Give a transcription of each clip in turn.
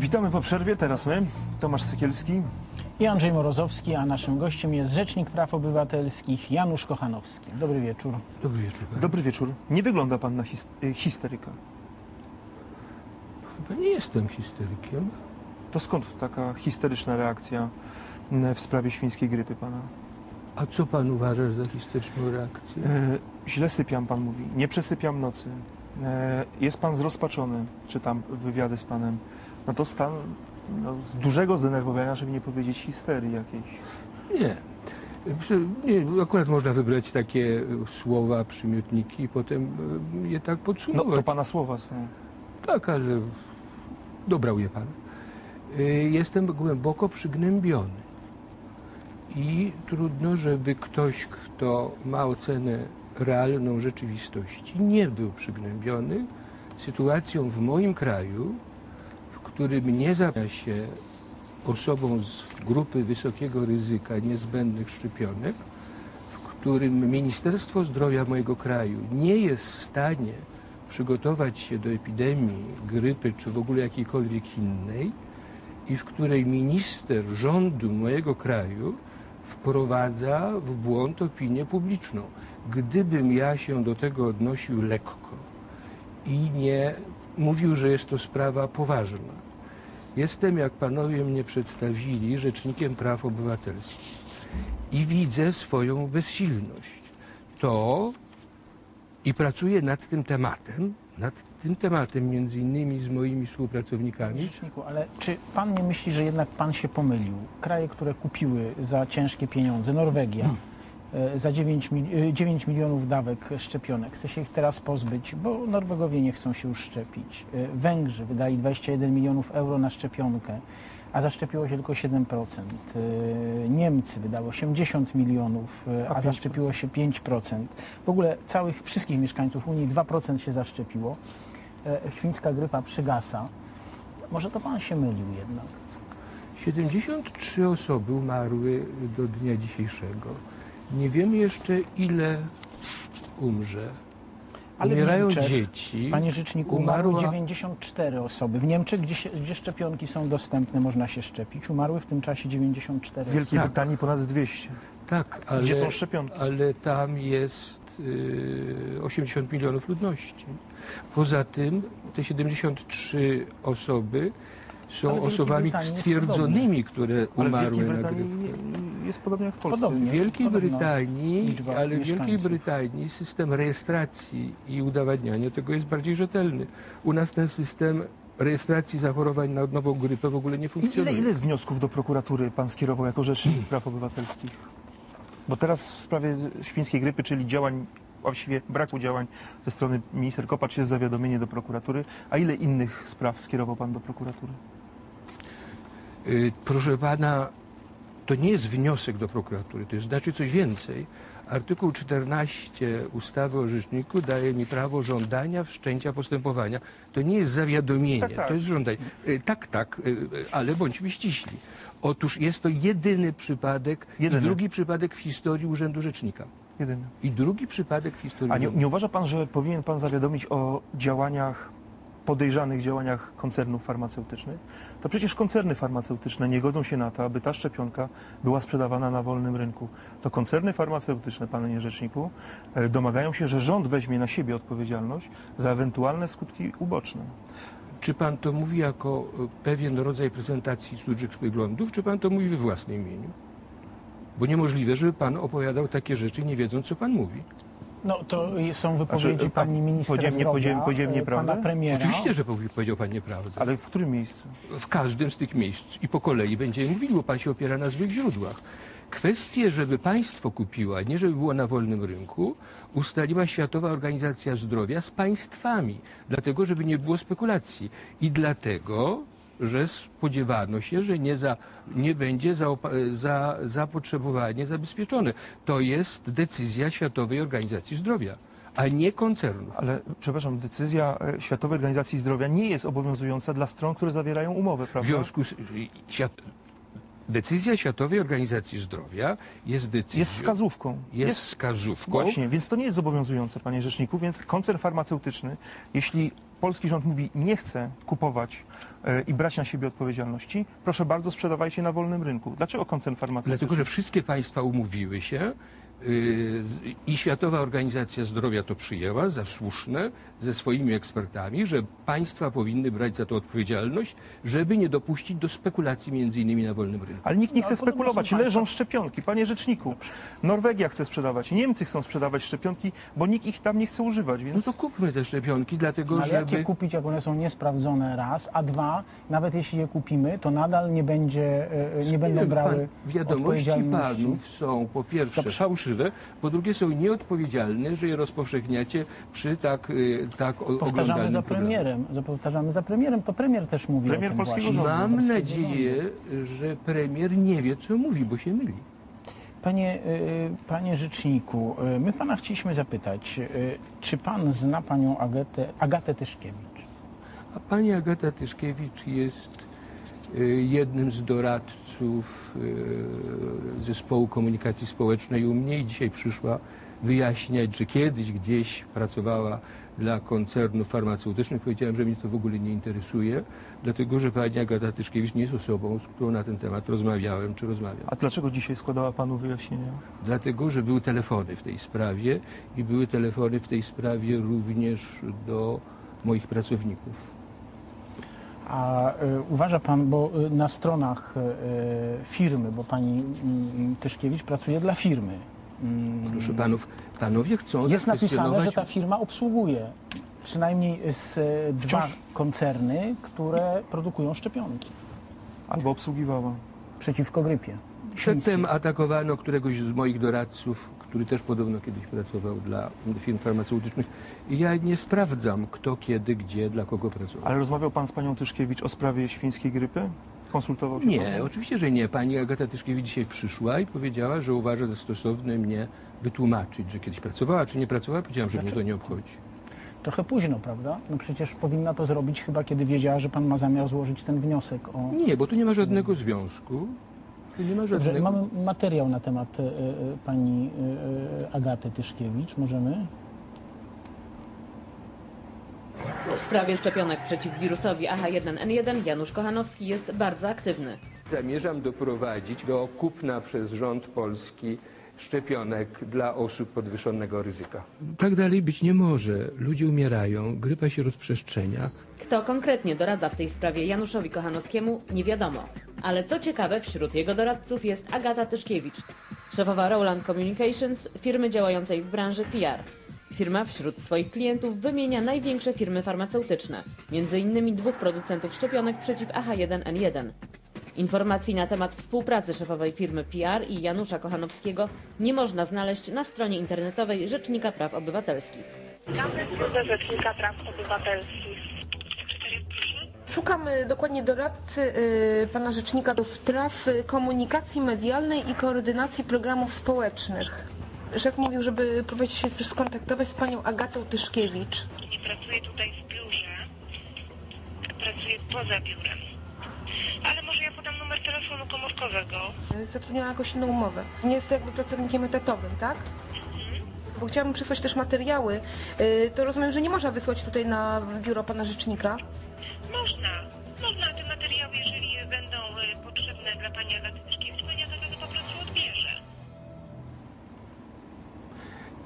Witamy po przerwie, teraz my, Tomasz Sykielski. i Andrzej Morozowski, a naszym gościem jest Rzecznik Praw Obywatelskich Janusz Kochanowski. Dobry wieczór. Dobry wieczór. panie. Dobry wieczór. Nie wygląda pan na his y, histeryka. Chyba nie jestem historykiem. To skąd taka histeryczna reakcja m, w sprawie świńskiej grypy pana? A co pan uważasz za historyczną reakcję? E, źle sypiam, pan mówi. Nie przesypiam nocy. E, jest pan zrozpaczony, czytam wywiady z panem. No to stan no, z dużego zdenerwowania, żeby nie powiedzieć histerii jakiejś. Nie. Nie. Akurat można wybrać takie e, słowa, przymiotniki i potem e, je tak No podsumować. to pana słowa są. Tak, ale dobrał je pan. Y, Jestem głęboko przygnębiony. I trudno, żeby ktoś, kto ma ocenę realną rzeczywistości, nie był przygnębiony sytuacją w moim kraju, którym nie zapewnia się osobom z grupy wysokiego ryzyka niezbędnych szczepionek, w którym Ministerstwo Zdrowia mojego kraju nie jest w stanie przygotować się do epidemii grypy czy w ogóle jakiejkolwiek innej i w której minister rządu mojego kraju wprowadza w błąd opinię publiczną. Gdybym ja się do tego odnosił lekko i nie mówił, że jest to sprawa poważna, jestem, jak panowie mnie przedstawili, rzecznikiem praw obywatelskich i widzę swoją bezsilność. To i pracuję nad tym tematem, nad tym tematem między innymi z moimi współpracownikami. Rzeczniku, ale czy pan nie myśli, że jednak pan się pomylił? Kraje, które kupiły za ciężkie pieniądze, Norwegia, e, za 9, mil, e, 9 milionów dawek szczepionek, chce się ich teraz pozbyć, bo Norwegowie nie chcą się już szczepić. E, Węgrzy wydali 21 milionów euro na szczepionkę, a zaszczepiło się tylko 7%. E, Niemcy wydało 80 milionów, e, A a 5%. zaszczepiło się 5%. W ogóle całych wszystkich mieszkańców Unii 2% się zaszczepiło. E, Świńska grypa przygasa. Może to pan się mylił jednak. 73 osoby umarły do dnia dzisiejszego. Nie wiemy jeszcze ile umrze. Ale Umierają Niemczech, dzieci. Panie rzeczniku, umarły Umarła- 94 osoby. W Niemczech, gdzie, się, gdzie szczepionki są dostępne, można się szczepić. Umarły w tym czasie 94 W Wielkiej Tak. Brytanii ponad 200. Tak, ale, Gdzie są szczepionki? ale tam jest y, 80 milionów ludności. Poza tym te 73 osoby są osobami stwierdzonymi, które umarły na grypę. jest podobnie jak w Polsce. Podobnie. W Wielkiej Brytanii, ale w Wielkiej. Brytanii system rejestracji i udowadniania tego jest bardziej rzetelny. U nas ten system rejestracji zachorowań na nową grypę w ogóle nie Ile, funkcjonuje. ile wniosków do prokuratury pan skierował jako rzecznik praw obywatelskich? Bo teraz w sprawie świńskiej grypy, czyli działań, właściwie braku działań ze strony minister Kopacz jest zawiadomienie do prokuratury. A ile innych spraw skierował pan do prokuratury? Y, Proszę pana, to nie jest wniosek do prokuratury, to jest znaczy coś więcej. Artykuł 14 ustawy o rzeczniku daje mi prawo żądania wszczęcia postępowania. To nie jest zawiadomienie, Tak, tak. to jest żądanie. Y, Tak, tak, y, ale bądźmy ściśli. Otóż jest to jedyny przypadek Jedyny. i drugi przypadek w historii Urzędu Rzecznika. Jedyny. I drugi przypadek w historii A nie, nie uważa pan, że powinien pan zawiadomić o działaniach, podejrzanych działaniach koncernów farmaceutycznych? To przecież koncerny farmaceutyczne nie godzą się na to, aby ta szczepionka była sprzedawana na wolnym rynku. To koncerny farmaceutyczne, panie rzeczniku, e, domagają się, że rząd weźmie na siebie odpowiedzialność za ewentualne skutki uboczne. Czy pan to mówi jako y, pewien rodzaj prezentacji cudzych wyglądów, czy pan to mówi we własnym imieniu? Bo niemożliwe, żeby pan opowiadał takie rzeczy, nie wiedząc, co pan mówi. No to są wypowiedzi Znaczy, pan pani minister powiedziałem- nie zdrowia, powiedziałem- powiedziałem e, nieprawdę? pana premiera. Oczywiście, że powie- powiedział pan nieprawdę. Ale w którym miejscu? W każdym z tych miejsc i po kolei będziemy mówili, bo pan się opiera na złych źródłach. Kwestię, żeby państwo kupiło, a nie żeby było na wolnym rynku, ustaliła Światowa Organizacja Zdrowia z państwami, dlatego żeby nie było spekulacji. I dlatego, że spodziewano się, że nie, za, nie będzie zaopa- za, zapotrzebowanie zabezpieczone. To jest decyzja Światowej Organizacji Zdrowia, a nie koncernów. Ale, przepraszam, decyzja e, Światowej Organizacji Zdrowia nie jest obowiązująca dla stron, które zawierają umowę, W prawda? związku z świat, decyzja Światowej Organizacji Zdrowia jest decyzją. Jest wskazówką. jest wskazówką. Właśnie, więc to nie jest zobowiązujące, panie rzeczniku, więc koncern farmaceutyczny, jeśli polski rząd mówi, nie chce kupować e, i brać na siebie odpowiedzialności, proszę bardzo, sprzedawajcie na wolnym rynku. Dlaczego koncern farmaceutyczny? Dlatego, że wszystkie państwa umówiły się i Światowa Organizacja Zdrowia to przyjęła za słuszne ze swoimi ekspertami, że państwa powinny brać za to odpowiedzialność, żeby nie dopuścić do spekulacji między innymi na wolnym rynku. Ale nikt nie No, chce spekulować. Leżą szczepionki, panie rzeczniku. Norwegia chce sprzedawać, Niemcy chcą sprzedawać szczepionki, bo nikt ich tam nie chce używać, więc... No to kupmy te szczepionki, dlatego Ale jak je żeby... kupić, jak one są niesprawdzone raz, a dwa, nawet jeśli je kupimy, to nadal nie będzie, e, nie będą Pan- brały Wiadomości odpowiedzialności. panów są po pierwsze. Fałszywe, po drugie są nieodpowiedzialne, że je rozpowszechniacie przy tak, y, tak o- Powtarzamy za programie. premierem, za- powtarzamy za premierem, to premier też mówi Premier o tym polskiego właśnie. rządu. Mam Polskiego nadzieję, że premier nie wie, co mówi, bo się myli. Panie, y, panie rzeczniku, y, my pana chcieliśmy zapytać, y, czy pan zna panią Agatę, Agatę Tyszkiewicz? A pani Agata Tyszkiewicz jest y, jednym z doradców y, zespołu komunikacji społecznej u mnie i dzisiaj przyszła wyjaśniać, że kiedyś gdzieś pracowała dla koncernów farmaceutycznych. Powiedziałem, że mnie to w ogóle nie interesuje, dlatego że pani Agata Tyszkiewicz nie jest osobą, z którą na ten temat rozmawiałem czy rozmawiam. A dlaczego dzisiaj składała panu wyjaśnienia? Dlatego, że były telefony w tej sprawie i były telefony w tej sprawie również do moich pracowników. A y, uważa pan, bo y, na stronach y, firmy, bo pani mm, Tyszkiewicz pracuje dla firmy. mm, Proszę panów, panowie chcą Jest napisane, że ta firma obsługuje przynajmniej z y, dwa Wciąż- koncerny, które produkują szczepionki Albo obsługiwała. przeciwko grypie. Przedtem atakowano któregoś z moich doradców, który też podobno kiedyś pracował dla firm farmaceutycznych. I ja nie sprawdzam, kto, kiedy, gdzie, dla kogo pracował. Ale rozmawiał pan z panią Tyszkiewicz o sprawie świńskiej grypy? Konsultował się Nie, pan? oczywiście, że nie. Pani Agata Tyszkiewicz dzisiaj przyszła i powiedziała, że uważa za stosowne mnie wytłumaczyć, że kiedyś pracowała, czy nie pracowała. Powiedziałam, że mnie to nie obchodzi. Trochę późno, prawda? No przecież powinna to zrobić chyba, kiedy wiedziała, że pan ma zamiar złożyć ten wniosek o... Nie, bo tu nie ma żadnego związku. Nie ma mamy materiał na temat e, e, pani e, Agaty Tyszkiewicz. Możemy? W sprawie szczepionek przeciw wirusowi AH1N1 Janusz Kochanowski jest bardzo aktywny. Zamierzam doprowadzić do kupna przez rząd polski szczepionek dla osób podwyższonego ryzyka. Tak dalej być nie może. Ludzie umierają, grypa się rozprzestrzenia. Kto konkretnie doradza w tej sprawie Januszowi Kochanowskiemu, nie wiadomo. Ale co ciekawe, wśród jego doradców jest Agata Tyszkiewicz, szefowa Rowland Communications, firmy działającej w branży PR. Firma wśród swoich klientów wymienia największe firmy farmaceutyczne, między innymi dwóch producentów szczepionek przeciw AH1N1. Informacji na temat współpracy szefowej firmy PR i Janusza Kochanowskiego nie można znaleźć na stronie internetowej Rzecznika Praw Obywatelskich. Rzecznika Praw Obywatelskich. Szukamy dokładnie doradcy y, pana rzecznika do spraw komunikacji medialnej i koordynacji programów społecznych. Szef mówił, żeby próbować się skontaktować z panią Agatą Tyszkiewicz. Nie pracuję tutaj w biurze. Pracuję poza biurem. Ale może ja podam numer telefonu komórkowego. Y, Zatrudniona jakoś inną umowę. Nie jest to jakby pracownikiem etatowym, tak? Bo chciałabym przysłać też materiały. Y, To rozumiem, że nie można wysłać tutaj na biuro pana rzecznika. Można. Można te materiały, jeżeli będą e, potrzebne dla pani Agaty Tyszkiewicz, pani Agata to po prostu odbierze.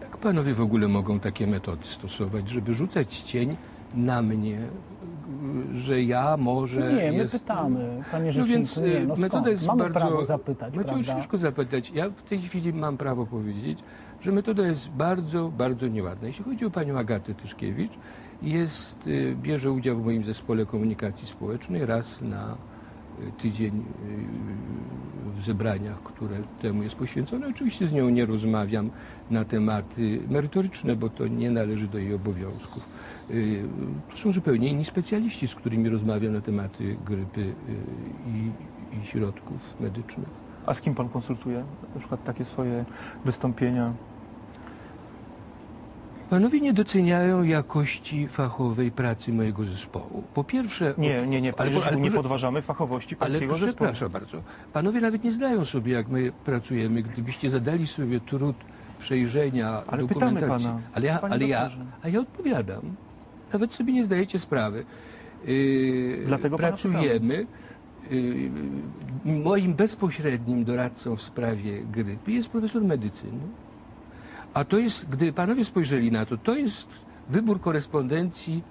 Jak panowie w ogóle mogą takie metody stosować, żeby rzucać cień na mnie, że ja może Nie, my jest... pytamy, panie No rzeczniku. więc nie, y, no metoda skąd? jest Mamy bardzo... prawo zapytać, Macie prawda? wszystko zapytać. Ja w tej chwili mam prawo powiedzieć, że metoda jest bardzo, bardzo nieładna. Jeśli chodzi o panią Agatę Tyszkiewicz, jest, y, bierze udział w moim zespole komunikacji społecznej raz na y, tydzień y, zebraniach, które temu jest poświęcone. Oczywiście z nią nie rozmawiam na tematy merytoryczne, bo to nie należy do jej obowiązków. Y, To są zupełnie inni specjaliści, z którymi rozmawiam na tematy grypy y, i, i środków medycznych. A z kim pan konsultuje? Na przykład takie swoje wystąpienia. Panowie nie doceniają jakości fachowej pracy mojego zespołu. Po pierwsze... Nie, nie, nie, panie ale, ale, nie proszę- podważamy fachowości ale polskiego proszę, zespołu. przepraszam bardzo. Panowie nawet nie zdają sobie, jak my pracujemy. Gdybyście zadali sobie trud przejrzenia Ale pytamy dokumentacji. pana, ale ja, ale ja, a ja odpowiadam. nawet sobie nie zdajecie sprawy. Yy, Dlatego pracujemy. Yy, moim bezpośrednim doradcą w sprawie grypy jest profesor medycyny. A to jest, gdy panowie spojrzeli na to, to jest wybór korespondencji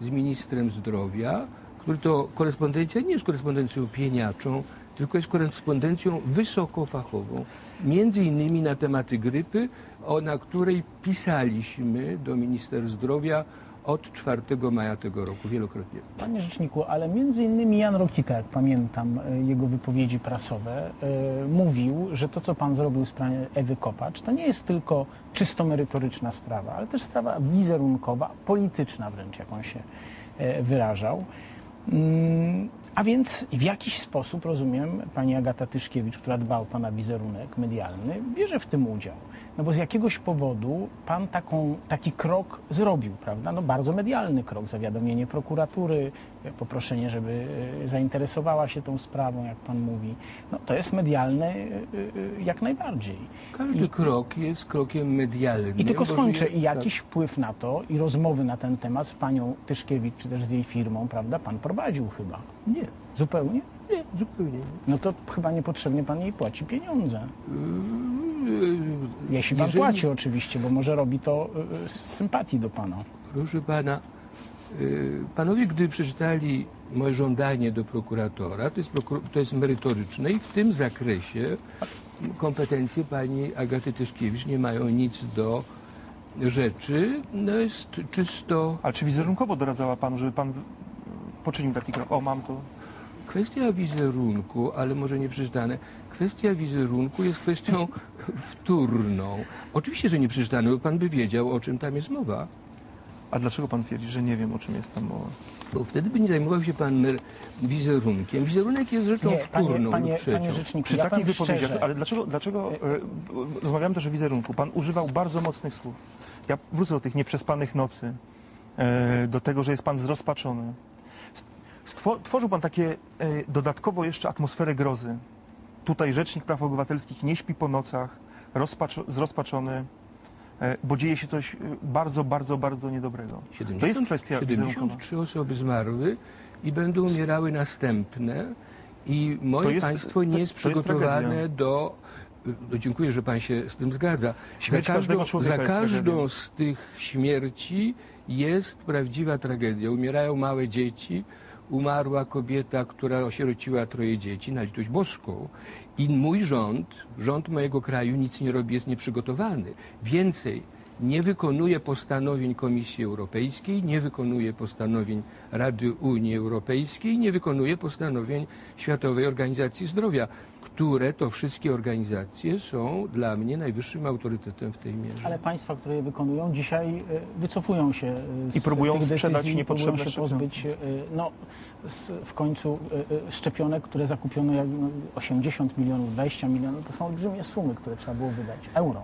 z ministrem zdrowia, który to korespondencja nie jest korespondencją pieniaczą, tylko jest korespondencją wysokofachową. Między innymi na tematy grypy, o, na której pisaliśmy do minister zdrowia od 4 maja tego roku wielokrotnie. Panie Rzeczniku, ale między innymi Jan Rokita, jak pamiętam e, jego wypowiedzi prasowe, e, mówił, że to, co pan zrobił w sprawie Ewy Kopacz, to nie jest tylko czysto merytoryczna sprawa, ale też sprawa wizerunkowa, polityczna wręcz, jak on się e, wyrażał. Mm, A więc w jakiś sposób, rozumiem, pani Agata Tyszkiewicz, która dba o pana wizerunek medialny, bierze w tym udział. No bo z jakiegoś powodu pan taką, taki krok zrobił, prawda? No bardzo medialny krok, zawiadomienie prokuratury, poproszenie, żeby e, zainteresowała się tą sprawą, jak pan mówi. No to jest medialne e, e, jak najbardziej. Każdy I- krok jest krokiem medialnym. I tylko skończę. I jakiś wpływ na to i rozmowy na ten temat z panią Tyszkiewicz, czy też z jej firmą, prawda, pan prowadził chyba. Tak. Nie, Zupełnie? nie, zupełnie nie. No to chyba niepotrzebnie pan jej płaci pieniądze. Yy, Jeśli pan jeżeli- płaci oczywiście, bo może robi to y, y, z sympatii do pana. Proszę pana, y, panowie, gdy przeczytali moje żądanie do prokuratora, to jest, prokur- to jest merytoryczne i w tym zakresie kompetencje pani Agaty Tyszkiewicz nie mają nic do rzeczy. No jest czysto Ale czy wizerunkowo doradzała panu, żeby pan poczynił taki krok? O, mam to. Kwestia wizerunku, ale może nie przeczytane. Kwestia wizerunku jest kwestią wtórną. Oczywiście, że nie przeczytane, bo pan by wiedział, o czym tam jest mowa. A dlaczego pan twierdzi, że nie wiem, o czym jest tam mowa? Bo wtedy by nie zajmował się pan wizerunkiem. Wizerunek jest rzeczą Nie, panie, wtórną panie, lub trzecią. panie rzeczniku, Przy ja takich wypowiedziach, szczerze, ale dlaczego, dlaczego e, rozmawiamy też o wizerunku, pan używał bardzo mocnych słów. Ja wrócę do tych nieprzespanych nocy, e, do tego, że jest pan zrozpaczony. Tworzył pan takie e, dodatkowo jeszcze atmosferę grozy. Tutaj Rzecznik Praw Obywatelskich nie śpi po nocach, rozpacz, zrozpaczony, e, bo dzieje się coś e, bardzo, bardzo, bardzo niedobrego. To jest kwestia wizerunkowa. 73 osoby zmarły i będą umierały następne i moje jest- państwo nie jest to jest przygotowane tragedia. do... No, dziękuję, że pan się z tym zgadza. Śmierć za każdą, za jest każdą z tych śmierci jest prawdziwa tragedia. Umierają małe dzieci, umarła kobieta, która osierociła troje dzieci na litość boską. I mój rząd, rząd mojego kraju nic nie robi, jest nieprzygotowany. Więcej, nie wykonuje postanowień Komisji Europejskiej, nie wykonuje postanowień Rady Unii Europejskiej, nie wykonuje postanowień Światowej Organizacji Zdrowia, które to wszystkie organizacje są dla mnie najwyższym autorytetem w tej mierze. Ale państwa, które je wykonują, dzisiaj e, wycofują się e, z I próbują tych decyzji, sprzedać i próbują niepotrzebne się szczepionki. pozbyć e, no, z, w końcu szczepionek, które zakupiono jak no, 80 milionów, 20 milionów, to są olbrzymie sumy, które trzeba było wydać. Euro.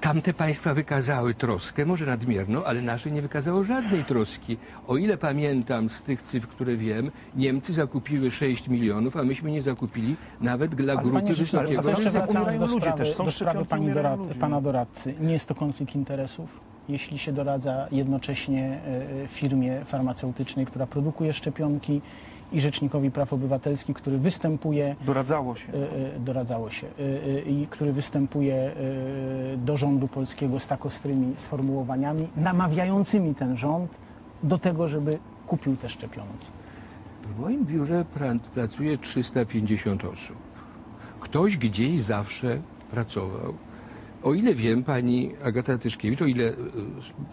Tamte państwa wykazały troskę, może nadmierną, ale nasze nie wykazało żadnej troski. O ile pamiętam z tych cyfr, które wiem, Niemcy zakupiły 6 milionów, a myśmy nie zakupili nawet dla Ale grupy wysokiego ale jeszcze do sprawy, też, są do sprawy pani dorad, pana doradcy. Nie jest to konflikt interesów, jeśli się doradza jednocześnie e, e, firmie farmaceutycznej, która produkuje szczepionki i Rzecznikowi Praw Obywatelskich, który występuje Doradzało się. e, e, doradzało się e, i który występuje do rządu polskiego z tak ostrymi sformułowaniami, namawiającymi ten rząd do tego, żeby kupił te szczepionki. W moim biurze pra- pracuje 350 osób. Ktoś gdzieś zawsze pracował. O ile wiem, pani Agata Tyszkiewicz, o ile e,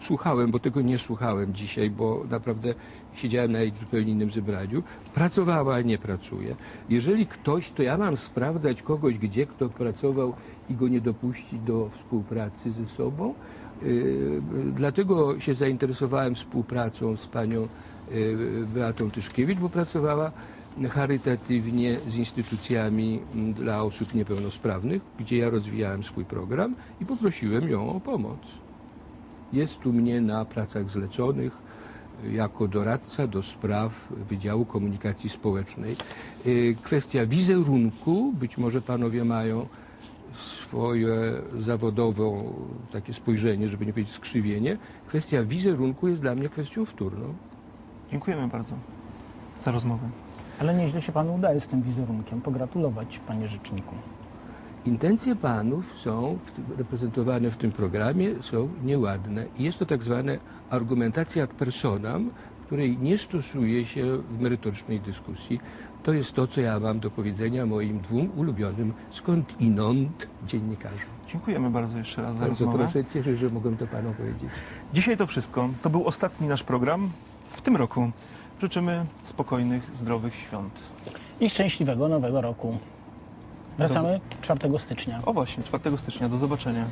słuchałem, bo tego nie słuchałem dzisiaj, bo naprawdę siedziałem na jej zupełnie innym zebraniu, pracowała, nie pracuje. Jeżeli ktoś, to ja mam sprawdzać kogoś, gdzie kto pracował i go nie dopuścić do współpracy ze sobą. Yy, Dlatego się zainteresowałem współpracą z panią yy, Beatą Tyszkiewicz, bo pracowała charytatywnie z instytucjami mm, dla osób niepełnosprawnych, gdzie ja rozwijałem swój program i poprosiłem ją o pomoc. Jest u mnie na pracach zleconych y, jako doradca do spraw Wydziału Komunikacji Społecznej. Y, Kwestia wizerunku, być może panowie mają swoje zawodową takie spojrzenie, żeby nie powiedzieć skrzywienie, kwestia wizerunku jest dla mnie kwestią wtórną. Dziękujemy bardzo za rozmowę. Ale nieźle się panu udaje z tym wizerunkiem. Pogratulować, panie rzeczniku. Intencje panów są w reprezentowane w tym programie, są nieładne. I Jest to tak zwana argumentacja ad personam, której nie stosuje się w merytorycznej dyskusji. To jest to, co ja mam do powiedzenia moim dwóm ulubionym skądinąd dziennikarzom. Dziękujemy bardzo jeszcze raz za Bardzo rozmowę. proszę, cieszę się, że mogłem to panom powiedzieć. Dzisiaj to wszystko. To był ostatni nasz program w tym roku. Życzymy spokojnych, zdrowych świąt. I szczęśliwego nowego roku. Wracamy 4 stycznia. O właśnie, 4 stycznia. Do zobaczenia.